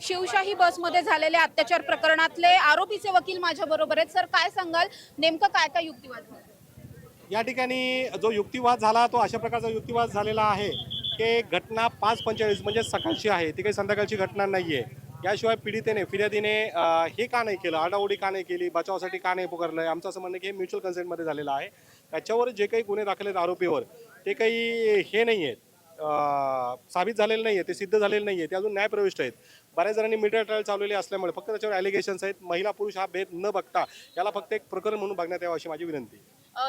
शिवशाही बसमध्ये झालेल्या अत्याचार प्रकरणातले आरोपीचे वकील माझ्या बरोबर आहेत. सर काय सांगाल? नेमकं काय काय युक्तिवाद या ठिकाणी जो युक्तिवाद झाला तो अशा प्रकारचा युक्तिवाद झालेला आहे की घटना पाच पंचेचाळीस म्हणजे सकाळची आहे. ती काही संध्याकाळची घटना नाही आहे याशिवाय पीडितेने फिर्यादीने हे का नाही केलं? आडाओडी का नाही केली? बचावासाठी का नाही पुकारलं? आहे आमचं असं म्हणणं की हे म्युच्युअल कन्सेंटमध्ये झालेलं आहे. त्याच्यावर जे काही गुन्हे दाखल आहेत आरोपीवर ते काही हे नाही आहेत साबित झालेले नाही आहे ते सिद्ध झालेले नाही आहे ते अजून न्यायप्रविष्ट आहेत. बऱ्याच जणांनी मीडिया ट्रायल चालवलेली असल्यामुळे फक्त त्याच्यावर ॲलिगेशन्स आहेत. महिला पुरुष हा भेद न बघता याला फक्त एक प्रकरण म्हणून बघण्यात यावं अशी माझी विनंती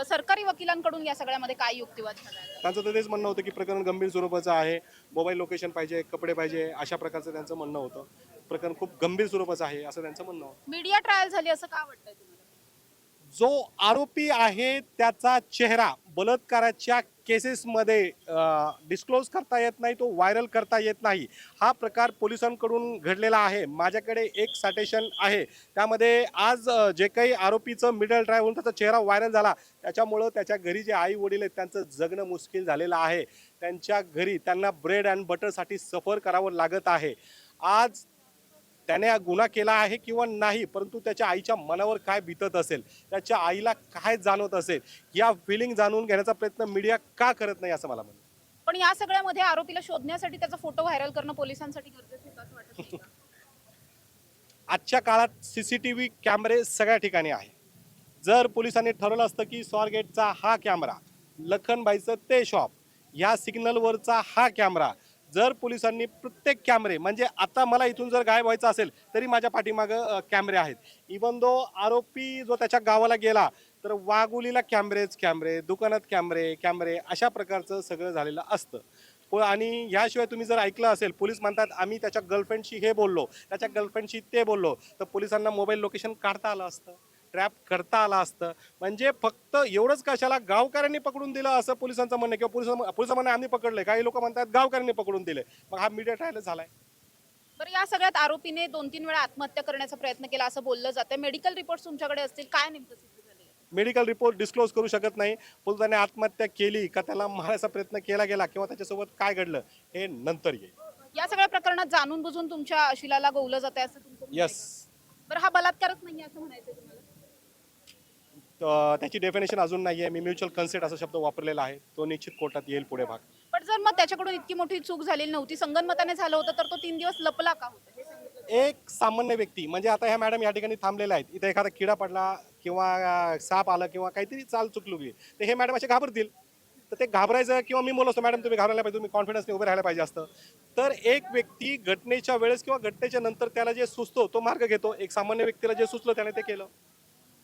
सरकारी वकिलांकडून या सगळ्यामध्ये काय युक्तिवाद त्यांचं तर तेच म्हणणं होतं की प्रकरण गंभीर स्वरूपाचं आहे. मोबाईल लोकेशन पाहिजे कपडे पाहिजे अशा प्रकारचं त्यांचं म्हणणं होतं. प्रकरण खूप गंभीर स्वरूपाचं आहे असं त्यांचं म्हणणं होतं. मीडिया ट्रायल झाली असं का तुम्हाला? जो आरोपी आहे त्याचा चेहरा बलात्काराच्या केसेसमध्ये डिस्क्लोज करता येत नाही तो व्हायरल करता येत नाही. हा प्रकार पोलिसांकडून घडलेला आहे. माझ्याकडे एक साटेशन आहे. त्यामध्ये आज जे काही आरोपीचं मिडल ट्राय होऊन त्याचा चेहरा व्हायरल झाला. त्याच्यामुळं त्याच्या घरी जे आई वडील आहेत त्यांचं जगणं मुश्किल झालेलं आहे. त्यांच्या घरी त्यांना ब्रेड अँड बटरसाठी सफर करावं लागत आहे. आज त्याने हा गुन्हा केला आहे किंवा नाही परंतु त्याच्या आईच्या मनावर काय बितत असेल त्याच्या आईला काय जाणवत असेल या फिलिंग जाणून घेण्याचा प्रयत्न मीडिया का करत नाही असं मला म्हणणं आहे. पण या सगळ्यामध्ये आरोपीला शोधण्यासाठी त्याचा फोटो व्हायरल करणं पोलिसांसाठी गरजेचं असं वाटत नाही का? आजच्या काळात सी सी टी व्ही कॅमेरे सगळ्या ठिकाणी आहे जर पोलिसांनी ठरवलं असतं की स्वारगेटचा हा कॅमेरा लखनबाईचं ते शॉप या सिग्नलवरचा हा कॅमेरा जर पोलिसांनी प्रत्येक कॅमेरे म्हणजे आता मला इथून जर गायब व्हायचं असेल तरी माझ्या पाठीमागं कॅमेरे आहेत. इवन दो आरोपी जो त्याच्या गावाला गेला तर वाघुलीला कॅमेरेच कॅमेरे दुकानात कॅमेरे कॅमेरे अशा प्रकारचं सगळं झालेलं असतं. प- आणि ह्याशिवाय तुम्ही जर ऐकलं असेल पोलीस म्हणतात आम्ही त्याच्या गर्लफ्रेंडशी हे बोललो त्याच्या गर्लफ्रेंडशी ते बोललो तर पोलिसांना मोबाईल लोकेशन काढता आलं असतं. ट्रॅप करता आलं असतं. म्हणजे फक्त एवढंच कशाला गावकऱ्यांनी पकडून दिलं असं पोलिसांचं म्हणणं किंवा पोलिसांचं पोलिसांचं म्हणणं आम्ही पकडलंय. काही लोक म्हणतात गावकऱ्यांनी पकडून दिले मग हा मीडिया ट्रायलच झालाय. बरं या सगळ्यात आरोपीने दोन तीन वेळा आत्महत्या करण्याचा प्रयत्न केला असं बोललं जातं मेडिकल रिपोर्ट तुमच्याकडे असतील. काय नेमकं सिद्ध झाले मेडिकल रिपोर्ट डिस्क्लोज करू शकत नाही. पोलिसांनी आत्महत्या केली का त्याला मारायचा प्रयत्न केला गेला किंवा त्याच्यासोबत काय घडलं हे नंतर येईल. या सगळ्या प्रकरणात जाणून बुजून तुमच्या शिलाला गोवलं जात आहे असं तुमचं म्हणणं आहे यस? बरं हा बलात्कारच नाही असं म्हणायचं तुम्हाला. त्याची डेफिनेशन अजून नाही आहे मी म्युच्युअल कन्सेंट असा शब्द वापरलेला आहे. तो निश्चित कोर्टात येईल पुढे भाग. पण जर मग त्याच्याकडून इतकी मोठी चूक झालेली नव्हती संगनमताने झालं होतं तर तो तीन दिवस लपला का एक सामान्य व्यक्ती म्हणजे आता ह्या मॅडम या ठिकाणी थांबलेल्या आहेत. इथे एखादा किडा पडला किंवा साप आला किंवा काहीतरी चाल चुकलुकली तर हे मॅडम असे घाबरतील. तर ते घाबरायचं किंवा मी बोलतो मॅडम तुम्ही घाबरायला पाहिजे तुम्ही कॉन्फिडन्सने उभे राहायला पाहिजे असतं. तर एक व्यक्ती घटनेच्या वेळेस किंवा घटनेच्या नंतर त्याला जे सुचतो तो मार्ग घेतो. एक सामान्य व्यक्तीला जे सुचलं त्याने ते केलं.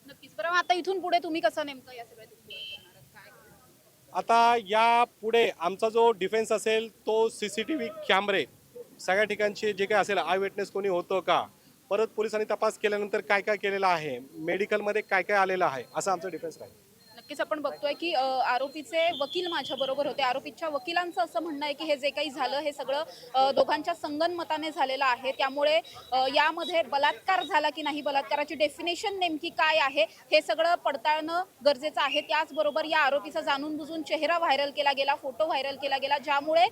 नक्कीच. बरं मग आता इथून पुढे तुम्ही कसं नेमकं या आता या पुढे आमचा जो डिफेन्स असेल तो सी सी टी व्ही कॅमेरे सगळ्या ठिकाणचे जे काही असेल आय विटनेस कोणी होतं का? परत पोलिसांनी तपास केल्यानंतर काय काय केलेलं आहे? मेडिकलमध्ये काय काय आलेलं आहे? असं आमचं डिफेन्स राहील. नक्कीच आपण बघतोय की आरोपीचे वकील माझ्या बरोबर होते. आरोपीच्या वकिलांचं असं म्हणणं आहे की हे जे काही झालं हे सगळं दोघांच्या संगनमताने झालेलं आहे. त्यामुळे यामध्ये बलात्कार झाला की नाही बलात्काराची डेफिनेशन नेमकी काय आहे हे सगळं पडताळणं गरजेचं आहे. त्याचबरोबर या आरोपीचा जाणून बुजून चेहरा व्हायरल केला गेला फोटो व्हायरल केला गेला ज्यामुळे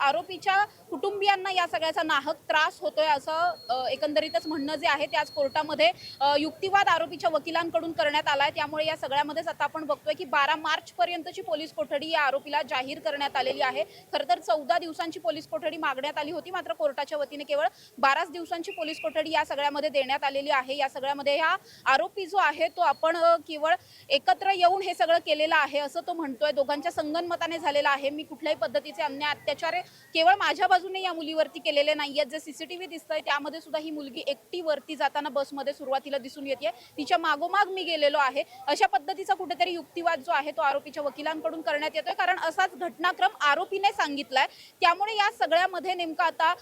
आरोपीच्या कुटुंबियांना या सगळ्याचा नाहक त्रास होतोय असं एकंदरीतच म्हणणं जे आहे ते आज कोर्टामध्ये युक्तिवाद आरोपीच्या वकिलांकडून करण्यात आलाय. त्यामुळे या सगळ्यामध्येच आता आपण बघतोय की बारा मार्च पर्यंतची पोलीस कोठडी या आरोपीला जाहीर करण्यात आलेली आहे. खरं तर चौदा दिवसांची पोलीस कोठडी मागण्यात आली होती मात्र कोर्टाच्या वतीने केवळ बाराच दिवसांची पोलीस कोठडी या सगळ्यामध्ये देण्यात आलेली आहे. या सगळ्यामध्ये हा आरोपी जो आहे तो आपण केवळ एकत्र येऊन हे सगळं केलेलं आहे असं तो म्हणतोय. दोघांच्या संगनमताने झालेला आहे. मी कुठल्याही पद्धतीचे अन्याय अत्याचार केवळ माझ्या बाजूने या मुलीवरती केलेले नाहीयेत. जे सीसीटीव्ही दिसतंय त्यामध्ये सुद्धा ही मुलगी एकटी वरती जाताना बसमध्ये सुरुवातीला दिसून येते तिच्या मागोमाग मी गेलेलो आहे. अशा पद्धतीचा कुठेतरी युक्तिवाद जो आहे तो आरोपीच्या वकिलांकडून करण्यात येतोय. कारण असाच घटनाक्रम आरोपीने सांगितलाय. त्यामुळे या सगळ्यामध्ये नेमकं आता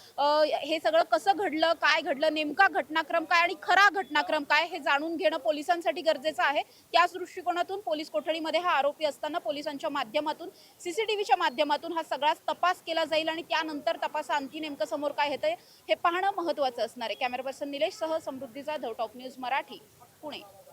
हे सगळं कसं घडलं काय घडलं नेमका घटनाक्रम काय आणि खरा घटनाक्रम काय हे जाणून घेणं पोलिसांसाठी गरजेचं आहे. त्याच दृष्टिकोनातून पोलीस कोठडीमध्ये हा आरोपी असताना पोलिसांच्या माध्यमातून सीसीटीव्हीच्या माध्यमातून हा सगळाच तपास केला जाईल आणि त्यानंतर तपासाअंती नेमकं समोर काय येतंय हे पाहणं महत्वाचं असणार आहे. कॅमेरा पर्सन निलेश सह समृद्धीचा ध टॉप न्यूज मराठी पुणे.